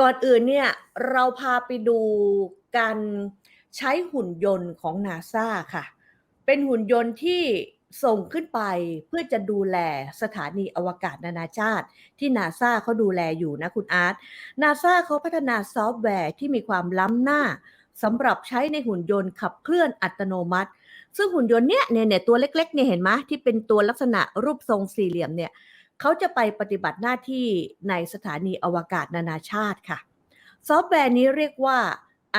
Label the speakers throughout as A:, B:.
A: ก่อนอื่นเนี่ยเราพาไปดูการใช้หุ่นยนต์ของนาซาค่ะ เป็นหุ่นยนต์ที่ส่งขึ้นไปเพื่อจะดูแลสถานีอวกาศนานาชาติ ที่นาซาเขาดูแลอยู่นะคุณอาร์ตนาซาเขาพัฒนาซอฟต์แวร์ที่มีความล้ำหน้าสำหรับใช้ในหุ่นยนต์ขับเคลื่อนอัตโนมัติ ซึ่งหุ่นยนต์เนี้ยเนี่ยตัวเล็กๆเนี่ยเห็นไหมที่เป็นตัวลักษณะรูปทรงสี่เหลี่ยมเนี่ย เขาจะไปปฏิบัติหน้าที่ในสถานีอวกาศนานาชาติค่ะ ซอฟต์แวร์นี้เรียกว่า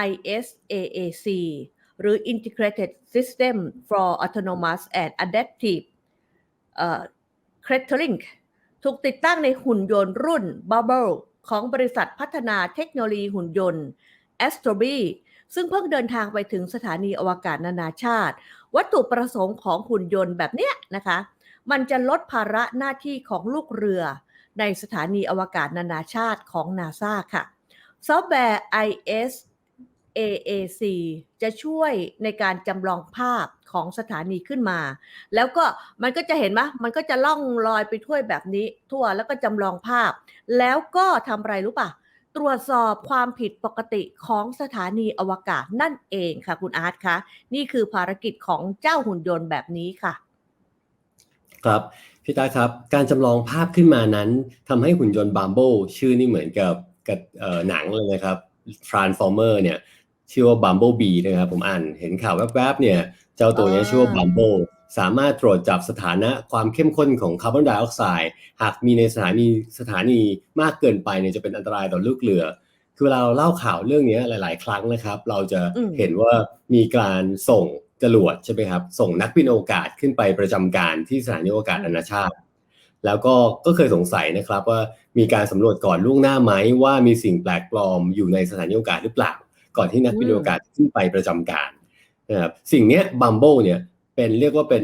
A: ISAAC หรือ Integrated System for Autonomous and Adaptive Cratering ถูกติดตั้งในหุ่นยนต์รุ่น Bubble ของบริษัทพัฒนาเทคโนโลยีหุ่นยนต์ Astrobi ซึ่งเพิ่งเดินทางไปถึงสถานีอวกาศนานาชาติ วัตถุประสงค์ของหุ่นยนต์แบบเนี้ยนะคะ มันจะลดภาระหน้าที่ของลูกเรือ ในสถานีอวกาศนานาชาติของนาซาค่ะ ซอฟต์แวร์ ISAAC จะช่วยในการจำลองภาพของสถานีขึ้นมา แล้วก็มันก็จะเห็นไหมมันก็จะล่องลอยไปทั่วแบบนี้ ทั่วแล้วก็จำลองภาพ แล้วก็ทำอะไรรู้ป่ะตรวจสอบความผิดปกติของสถานีอวกาศนั่นเองค่ะคุณอาร์ตคะนี่คือภารกิจของเจ้าหุ่นยนต์แบบนี้ค่ะ
B: ครับพี่ตาครับ การจำลองภาพขึ้นมานั้นทำให้หุ่นยนต์บัมโบชื่อนี่เหมือนกับกับเอ่อหนังเลยนะครับ Transformer เนี่ยชื่อว่า Bumblebee นะครับผมอ่านเห็นข่าวแวบๆเนี่ยเจ้าตัวนี้
A: อ่า
B: ชื่อว่า Bumble สามารถตรวจจับสถานะความเข้มข้นของคาร์บอนไดออกไซด์หากมีในสถานีสถานีมากเกินไปเนี่ยจะเป็นอันตรายต่อลูกเรือ คือเวลาเราเล่าข่าวเรื่องนี้หลาย ๆ ครั้งนะครับ เราจะ
A: อืม
B: เห็นว่ามีการส่ง จรวดใช่ไหมครับ ส่งนักบินอวกาศขึ้นไปประจำการที่สถานีอวกาศนานาชาติ แล้วก็ก็เคยสงสัยนะครับว่ามีการสำรวจก่อนล่วงหน้าไหมว่ามีสิ่งแปลกปลอมอยู่ในสถานีอวกาศหรือเปล่า ก่อนที่นักบินอวกาศขึ้นไปประจำการนะครับสิ่งเนี้ยบัมโบเนี่ยเป็นเรียกว่าเป็น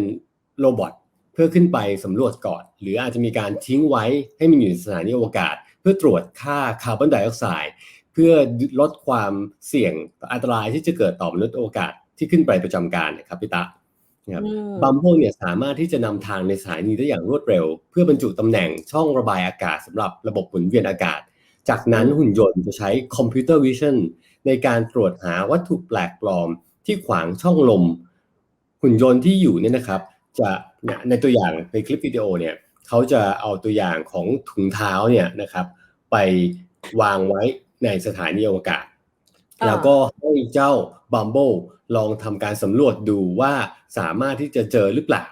B: โรบอทเพื่อขึ้นไปสำรวจก่อน หรืออาจจะมีการทิ้งไว้ให้มันอยู่ในสถานีอวกาศ เพื่อตรวจค่าคาร์บอนไดออกไซด์เพื่อลดความเสี่ยงอันตรายที่จะเกิดต่อมนุษย์อวกาศ ที่ขึ้นไปประจำการนะครับพี่ตานะครับ
A: อืม
B: บัมโบเนี่ยสามารถที่จะนำทางในสถานีได้อย่างรวดเร็ว เพื่อบรรจุตำแหน่งช่องระบายอากาศสำหรับระบบหมุนเวียนอากาศ จากนั้นหุ่นยนต์จะใช้คอมพิวเตอร์วิชั่นในการตรวจหาวัตถุแปลกปลอมที่ขวางช่องลม หุ่นยนต์ที่อยู่เนี่ยนะครับ จะเนี่ยในตัวอย่างในคลิปวิดีโอเนี่ยเขาจะเอาตัวอย่างของถุงเท้าเนี่ยนะครับ ไปวางไว้ในสถานีอวกาศ
A: อ่า
B: แล้วก็ให้เจ้าบัมโบลองทำการสำรวจดูว่าสามารถที่จะเจอหรือเปล่า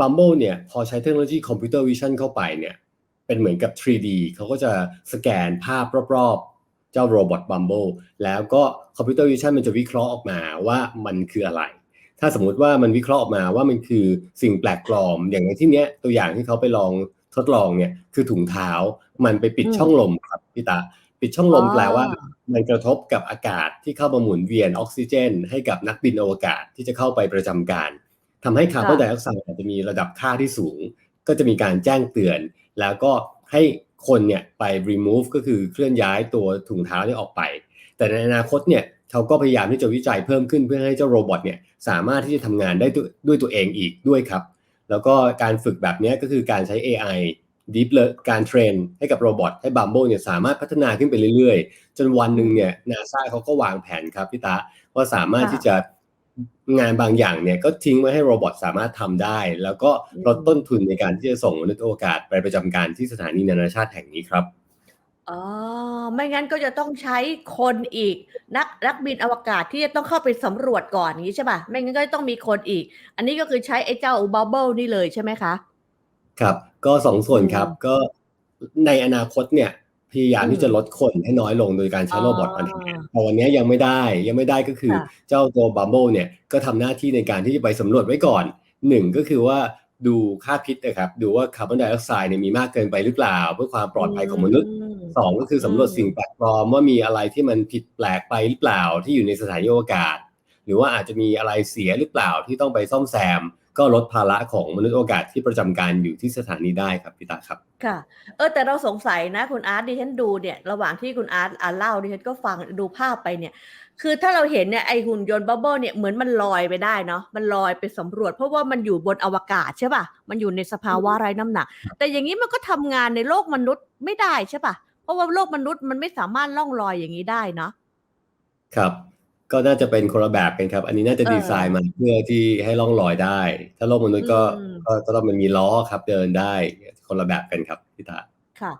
B: บัมโบเนี่ยพอใช้เทคโนโลยีคอมพิวเตอร์วิชั่นเข้าไปเนี่ยเป็นเหมือนกับ 3D เขาก็จะสแกนภาพรอบๆ เจ้าโรบอทบัมโบแล้วก็คอมพิวเตอร์วิชั่นมันจะวิเคราะห์ออกมาว่ามันคืออะไร ถ้าสมมุติว่ามันวิเคราะห์ออกมาว่ามันคือสิ่งแปลกปลอม อย่างในที่เนี้ยตัวอย่างที่เขาไปลองทดลองเนี่ยคือถุงเท้ามันไปปิด
A: อืม
B: ช่องลมครับพี่ตา ปิดช่องลม
A: อ๋อ
B: แปลว่ามันกระทบกับอากาศที่เข้ามาหมุนเวียนออกซิเจน ให้กับนักบินอวกาศที่จะเข้าไปประจำการทำให้คาร์บอนไดออกไซด์อาจจะมีระดับค่าที่สูง ก็จะมีการแจ้งเตือน แล้วก็ให้คนเนี่ยไป remove ก็คือเคลื่อนย้ายตัวถุงเท้าเนี่ยออกไป แต่ในอนาคตเนี่ยเขาก็พยายามที่จะวิจัยเพิ่มขึ้นเพื่อให้เจ้าโรบอทเนี่ยสามารถที่จะทำงานได้ด้วยด้วยตัวเองอีกด้วยครับ แล้วก็การฝึกแบบเนี้ยก็คือการใช้ AI Deep Learn การเทรนให้กับโรบอทให้บัมโบเนี่ยสามารถพัฒนาขึ้นไปเรื่อยๆ จนวันหนึ่งเนี่ยนาซาเขาก็วางแผนครับพี่ตาว่าสามารถ
A: ค่ะ
B: ที่จะงานบางอย่างเนี่ยก็ทิ้งไว้ให้โรบอทสามารถทำได้ แล้วก็ลดต้นทุนในการที่จะส่งมนุษย์อวกาศไปประจำการที่สถานีนานาชาติแห่งนี้ครับ
A: อ๋อไม่งั้นก็จะต้องใช้คนอีกนักนักบินอวกาศที่จะต้องเข้าไปสำรวจก่อนอย่างนี้ใช่ป่ะไม่งั้นก็ต้องมีคนอีก อันนี้ก็คือใช้ไอ้เจ้าบับเบิลนี่เลยใช่ไหมคะ
B: ครับ ก็สองส่วนครับ
A: อืม
B: ก็ในอนาคตเนี่ย พยายาม
A: อืม
B: ที่จะลดคนให้น้อยลงโดยการใช้
A: อ๋อ
B: โรบอทมาทำงานแต่วันนี้ยังไม่ได้ยังไม่ได้ก็คือ
A: ค่ะ
B: เจ้าตัวบัมโบเนี่ยก็ทำหน้าที่ในการที่จะไปสำรวจไว้ก่อนหนึ่งก็คือว่าดูค่าพิษนะครับ ดูว่าคาร์บอนไดออกไซด์เนี่ยมีมากเกินไปหรือเปล่า เพื่อความปลอดภัยของมนุษย์
A: ม
B: สองก็คือสำรวจ
A: อืม
B: สิ่งแปลกปลอมว่ามีอะไรที่มันผิดแปลกไปหรือเปล่าที่อยู่ในสถานีอวกาศ หรือว่าอาจจะมีอะไรเสียหรือเปล่าที่ต้องไปซ่อมแซม ก็ลดภาระของมนุษย์อวกาศที่ประจำการอยู่ที่สถานีได้ครับพี่ตาครับ
A: ค่ะ เออแต่เราสงสัยนะคุณอาร์ตดิฉันดูเนี่ยระหว่างที่คุณอาร์ตอ่านเล่าดิฉันก็ฟังดูภาพไปเนี่ย คือถ้าเราเห็นเนี่ยไอหุ่นยนต์บับเบิลเนี่ยเหมือนมันลอยไปได้เนาะมันลอยไปสำรวจ เพราะว่ามันอยู่บนอวกาศใช่ป่ะมันอยู่ในสภาวะไร้น้ำหนัก แต่อย่างนี้มันก็ทำงานในโลกมนุษย์ไม่ได้ใช่ป่ะเพราะว่าโลกมนุษย์มันไม่สามารถล่องลอยอย่างนี้ได้เนาะ
B: ครับ ก็น่าจะเป็นคนละแบบกันครับ อันนี้น่าจะ
A: เออ
B: ดีไซน์มาเพื่อที่ให้ล่องลอยได้ ถ้าโลกมนุษย์ก็
A: อืม
B: ก็ก็ต้องมันมีล้อครับเดินได้คนละแบบกันครับพี่ตา
A: ค่ะ